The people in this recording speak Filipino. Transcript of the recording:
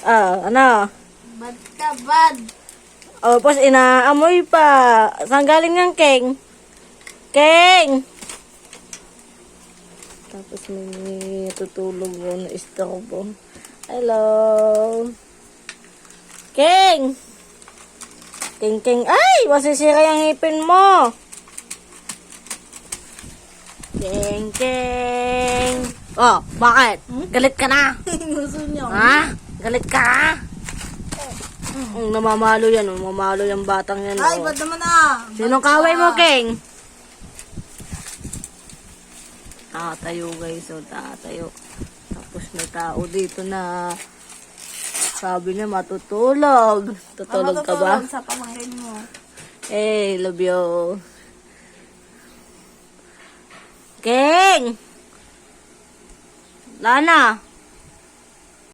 Ah, ano? Bad ka, bad. O, tapos inaamoy pa. Saan galing yan, Keng? Keng! Tapos may tutulog yun na istorbo. Hello? Keng! Keng, Keng. Ay! Masisira yung ngipin mo. Keng, Keng. Oh, bakit? Galit ka na? Gusto niyo. Ha? Galit ka? Mm, namamalo yan. oh. Namamalo yung batang yan. Ay, oh. ba't naman ah? Sinong kaway mo, King? Tatayo, guys. O, tatayo. Tapos may tao dito na sabi niya matutulog. Tutulog ka ba? Sa pamangkin mo. Hey, love you. King! Lana!